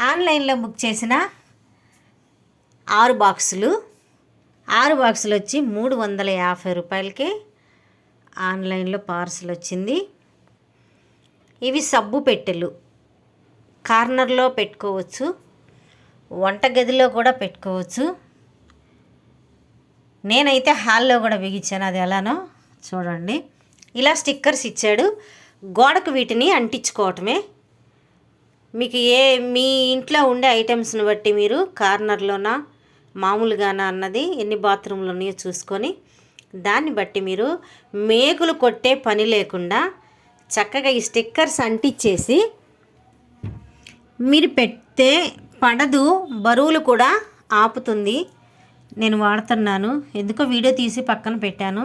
ఆన్లైన్లో బుక్ చేసిన ఆరు బాక్సులు ఆరు బాక్సులు వచ్చి మూడు వందల యాభై రూపాయలకి ఆన్లైన్లో పార్సల్ వచ్చింది. ఇవి సబ్బు పెట్టెలు. కార్నర్లో పెట్టుకోవచ్చు వంటగదిలో కూడా పెట్టుకోవచ్చు. నేనైతే హాల్లో కూడా బిగించాను అది ఎలానో చూడండి. ఇలా స్టిక్కర్స్ ఇచ్చాడు. గోడకు వీటిని అంటించుకోవటమే. మీకు ఏ మీ ఇంట్లో ఉండే ఐటమ్స్ని బట్టి మీరు కార్నర్లోనా మామూలుగానా అన్నది ఎన్ని బాత్రూమ్లు ఉన్నాయో చూసుకొని దాన్ని బట్టి మీరు మేకులు కొట్టే పని లేకుండా చక్కగా ఈ స్టిక్కర్స్ అంటించేసి మీరు పెడితే పడదు బరువులు కూడా ఆపుతుంది. నేను వాడుతున్నాను. ఎందుకో వీడియో తీసి పక్కన పెట్టాను.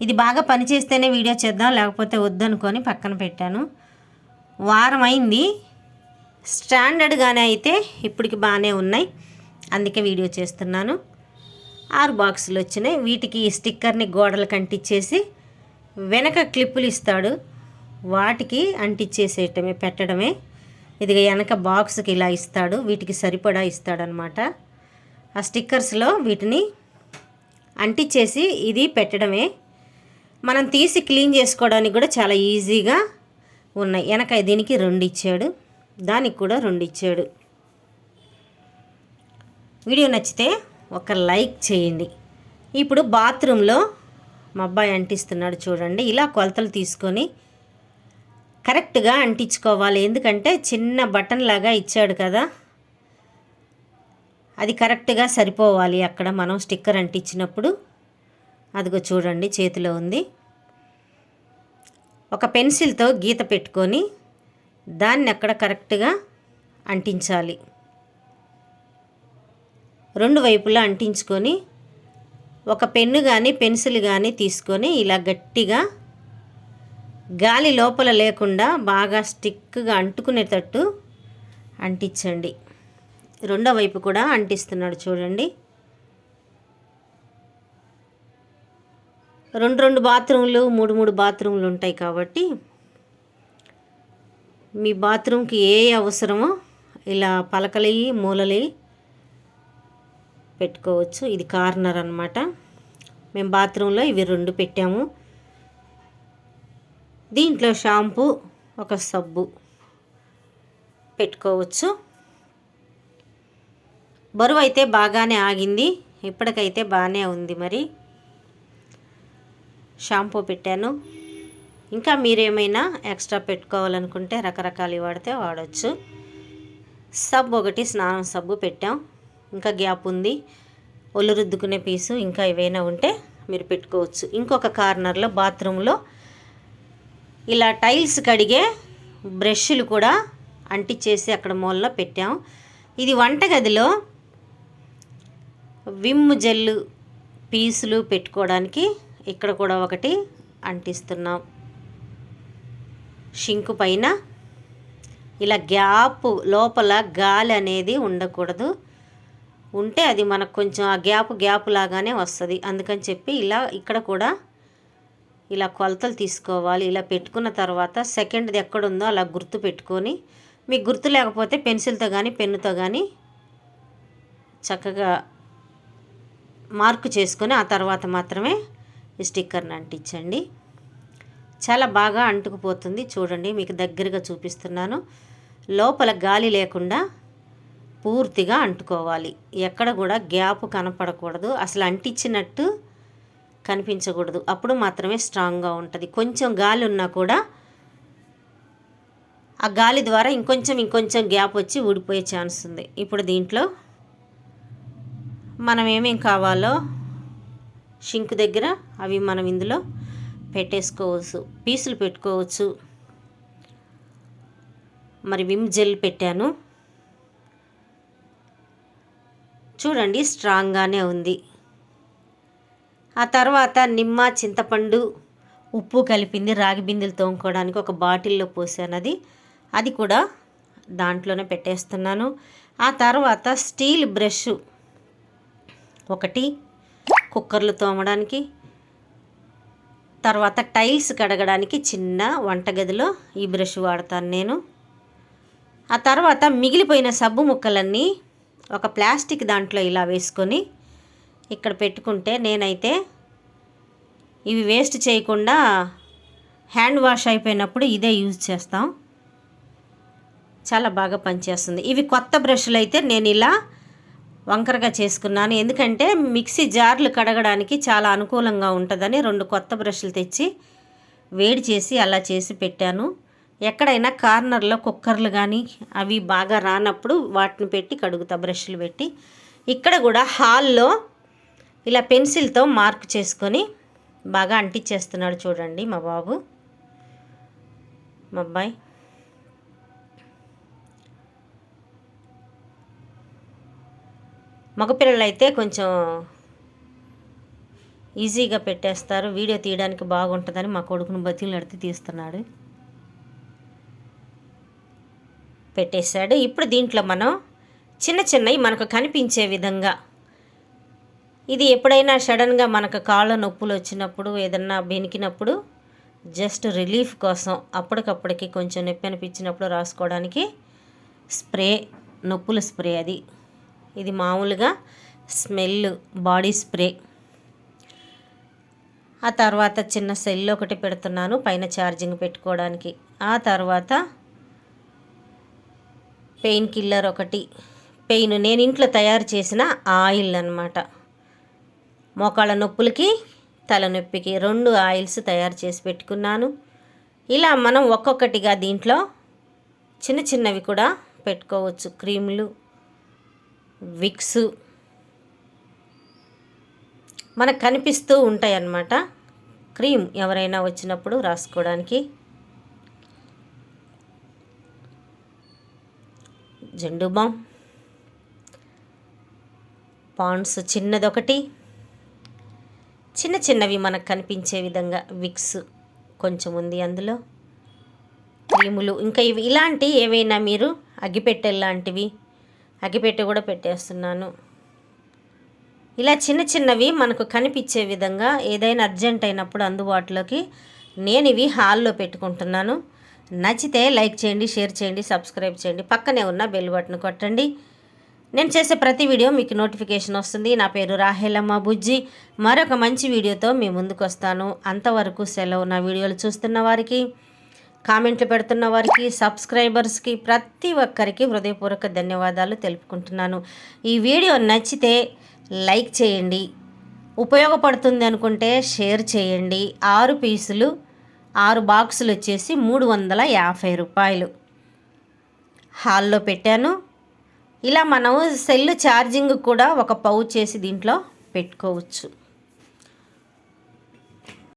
ఇది బాగా పనిచేస్తేనే వీడియో చేద్దాం లేకపోతే వద్దనుకొని పక్కన పెట్టాను. వారం అయింది. స్టాండర్డ్గానే అయితే ఇప్పటికి బాగానే ఉన్నాయి. అందుకే వీడియో చేస్తున్నాను. ఆరు బాక్సులు వచ్చినాయి. వీటికి ఈ స్టిక్కర్ని గోడలకు అంటించేసి వెనక క్లిప్పులు ఇస్తాడు. వాటికి అంటించేసేయటమే పెట్టడమే. ఇది వెనక బాక్స్కి ఇలా ఇస్తాడు. వీటికి సరిపడా ఇస్తాడనమాట. ఆ స్టిక్కర్స్లో వీటిని అంటించేసి ఇది పెట్టడమే. మనం తీసి క్లీన్ చేసుకోవడానికి కూడా చాలా ఈజీగా ఉన్నాయి. వెనక దీనికి రెండు ఇచ్చాడు. దానికి కూడా రెండు ఇచ్చాడు. వీడియో నచ్చితే ఒక లైక్ చేయండి. ఇప్పుడు బాత్రూంలో మా అబ్బాయి అంటిస్తున్నాడు చూడండి. ఇలా కొలతలు తీసుకొని కరెక్ట్గా అంటించుకోవాలి. ఎందుకంటే చిన్న బటన్ లాగా ఇచ్చాడు కదా. అది కరెక్ట్గా సరిపోవాలి అక్కడ మనం స్టిక్కర్ అంటించినప్పుడు. అదిగో చూడండి చేతిలో ఉంది. ఒక పెన్సిల్తో గీత పెట్టుకొని దాన్ని అక్కడ కరెక్ట్గా అంటించాలి? రెండు వైపులా అంటించుకొని ఒక పెన్ను కానీ పెన్సిల్ కానీ తీసుకొని ఇలా గట్టిగా గాలి లోపల లేకుండా బాగా స్టిక్గా అంటుకునేటట్టు అంటించండి. రెండో వైపు కూడా అంటిస్తున్నాడు చూడండి. రెండు రెండు బాత్రూమ్లు మూడు మూడు బాత్రూమ్లు ఉంటాయి కాబట్టి మీ బాత్రూమ్కి ఏ అవసరమో ఇలా పలకలి మూలలి పెట్టుకోవచ్చు. ఇది కార్నర్ అనమాట మేము బాత్రూంలో ఇవి రెండు పెట్టాము. దీంట్లో షాంపూ ఒక సబ్బు పెట్టుకోవచ్చు. బరువు అయితే బాగానే ఆగింది. ఇప్పటికైతే బాగానే ఉంది మరి. షాంపూ పెట్టాను. ఇంకా మీరేమైనా ఎక్స్ట్రా పెట్టుకోవాలనుకుంటే రకరకాలు వాడితే వాడచ్చు. సబ్బు ఒకటి స్నానం సబ్బు పెట్టాం. ఇంకా గ్యాప్ ఉంది. ఒళ్ళు రుద్దుకునే పీసు ఇంకా ఏవైనా ఉంటే మీరు పెట్టుకోవచ్చు. ఇంకొక కార్నర్లో బాత్రూంలో ఇలా టైల్స్ కడిగే బ్రష్లు కూడా అంటించేసి అక్కడ మూలలో పెట్టాం. ఇది వంటగదిలో విమ్ జెల్లు పీసులు పెట్టుకోవడానికి ఇక్కడ కూడా ఒకటి అంటిస్తున్నాం. షింకు పైన ఇలా గ్యాప్ లోపల గాలి అనేది ఉండకూడదు. ఉంటే అది మనకు కొంచెం ఆ గ్యాప్ గ్యాప్ లాగానే వస్తుంది. అందుకని చెప్పి ఇలా ఇక్కడ కూడా ఇలా కొలతలు తీసుకోవాలి. ఇలా పెట్టుకున్న తర్వాత సెకండ్ది ఎక్కడుందో అలా గుర్తు పెట్టుకొని మీకు గుర్తు లేకపోతే పెన్సిల్తో కానీ పెన్నుతో కానీ చక్కగా మార్కు చేసుకొని ఆ తర్వాత మాత్రమే స్టిక్కర్ని అంటించండి. చాలా బాగా అంటుకుపోతుంది. చూడండి మీకు దగ్గరగా చూపిస్తున్నాను. లోపల గాలి లేకుండా పూర్తిగా అంటుకోవాలి. ఎక్కడ కూడా గ్యాప్ కనపడకూడదు. అసలు అంటించినట్టు కనిపించకూడదు. అప్పుడు మాత్రమే స్ట్రాంగ్గా ఉంటుంది. కొంచెం గాలి ఉన్నా కూడా ఆ గాలి ద్వారా ఇంకొంచెం ఇంకొంచెం గ్యాప్ వచ్చి ఊడిపోయే ఛాన్స్ ఉంది. ఇప్పుడు దీంట్లో మనం ఏమేం కావాలో షింక్ దగ్గర అవి మనం ఇందులో పెట్టేసుకోవచ్చు పీసులు పెట్టుకోవచ్చు. మరి విమ్ జెల్ పెట్టాను. చూడండి స్ట్రాంగ్గానే ఉంది. ఆ తర్వాత నిమ్మ చింతపండు ఉప్పు కలిపింది రాగి బిందెలు తోముకోవడానికి ఒక బాటిల్లో పోసాను అది. అది కూడా దాంట్లోనే పెట్టేస్తున్నాను. ఆ తర్వాత స్టీల్ బ్రష్ ఒకటి కుక్కర్లు తోమడానికి తర్వాత టైల్స్ కడగడానికి చిన్న వంటగదిలో ఈ బ్రష్ వాడతాను నేను. ఆ తర్వాత మిగిలిపోయిన సబ్బు ముక్కలన్నీ ఒక ప్లాస్టిక్ దాంట్లో ఇలా వేసుకొని ఇక్కడ పెట్టుకుంటే నేనైతే ఇవి వేస్ట్ చేయకుండా హ్యాండ్ వాష్ అయిపోయినప్పుడు ఇదే యూజ్ చేస్తాం. చాలా బాగా పనిచేస్తుంది. ఇవి కొత్త బ్రష్లు అయితే నేను ఇలా వంకరగా చేసుకున్నాను. ఎందుకంటే మిక్సీ జార్లు కడగడానికి చాలా అనుకూలంగా ఉంటుందని రెండు కొత్త బ్రష్లు తెచ్చి వేడి చేసి అలా చేసి పెట్టాను. ఎక్కడైనా కార్నర్లో కుక్కర్లు కానీ అవి బాగా రానప్పుడు వాటిని పెట్టి కడుగుతా బ్రష్లు పెట్టి. ఇక్కడ కూడా హాల్లో ఇలా పెన్సిల్తో మార్క్ చేసుకొని బాగా అంటించేస్తున్నాడు చూడండి మా బాబు. మా అబ్బాయి. మగపిల్లలు అయితే కొంచెం ఈజీగా పెట్టేస్తారు. వీడియో తీయడానికి బాగుంటుందని మా కొడుకును బతిలాడితే తీస్తున్నాడు. పెట్టేశాడు. ఇప్పుడు దీంట్లో మనం చిన్న చిన్నవి మనకు కనిపించే విధంగా ఇది ఎప్పుడైనా సడన్గా మనకు కాళ్ళ నొప్పులు వచ్చినప్పుడు ఏదన్నా బెనికినప్పుడు జస్ట్ రిలీఫ్ కోసం అప్పటికప్పటికి కొంచెం నొప్పి అనిపించినప్పుడు రాసుకోవడానికి స్ప్రే నొప్పుల స్ప్రే అది. ఇది మామూలుగా స్మెల్ బాడీ స్ప్రే. ఆ తర్వాత చిన్న సెల్ ఒకటి పెడుతున్నాను పైన ఛార్జింగ్ పెట్టుకోవడానికి. ఆ తర్వాత పెయిన్ కిల్లర్ ఒకటి. పెయిన్ నేను ఇంట్లో తయారు చేసిన ఆయిల్ అనమాట మోకాళ్ళ నొప్పులకి తలనొప్పికి రెండు ఆయిల్స్ తయారు చేసి పెట్టుకున్నాను. ఇలా మనం ఒక్కొక్కటిగా దీంట్లో చిన్న చిన్నవి కూడా పెట్టుకోవచ్చు. క్రీములు విక్స్ మనకు కనిపిస్తూ ఉంటాయి అన్నమాట క్రీమ్ ఎవరైనా వచ్చినప్పుడు రాసుకోవడానికి. జెండు బామ్. పాండ్స్ చిన్నదొకటి. చిన్న చిన్నవి మనకు కనిపించే విధంగా విక్స్ కొంచెం ఉంది అందులో. క్రీములు. ఇంకా ఇవి ఇలాంటి ఏవైనా మీరు అగ్గిపెట్టెలాంటివి అగ్గిపెట్టె కూడా పెట్టేస్తున్నాను. ఇలా చిన్న చిన్నవి మనకు కనిపించే విధంగా ఏదైనా అర్జెంట్ అయినప్పుడు అందుబాటులోకి నేను ఇవి హాల్లో పెట్టుకుంటున్నాను. నచ్చితే లైక్ చేయండి షేర్ చేయండి సబ్స్క్రైబ్ చేయండి. పక్కనే ఉన్న బెల్ బటన్ కొట్టండి. నేను చేసే ప్రతి వీడియో మీకు నోటిఫికేషన్ వస్తుంది. నా పేరు రాహేలమ్మ బుజ్జి. మరొక మంచి వీడియోతో మీ ముందుకు వస్తాను అంతవరకు సెలవు నా వీడియోలు చూస్తున్న వారికి. కామెంట్లు పెడుతున్న వారికి సబ్స్క్రైబర్స్కి ప్రతి ఒక్కరికి హృదయపూర్వక ధన్యవాదాలు తెలుపుకుంటున్నాను. ఈ వీడియో నచ్చితే లైక్ చేయండి. ఉపయోగపడుతుంది అనుకుంటే షేర్ చేయండి. ఆరు పీసులు ఆరు బాక్సులు వచ్చేసి మూడు వందల యాభై రూపాయలు. హాల్లో పెట్టాను. ఇలా మనం సెల్ ఛార్జింగ్ కూడా ఒక పౌచ్ చేసి దీంట్లో పెట్టుకోవచ్చు.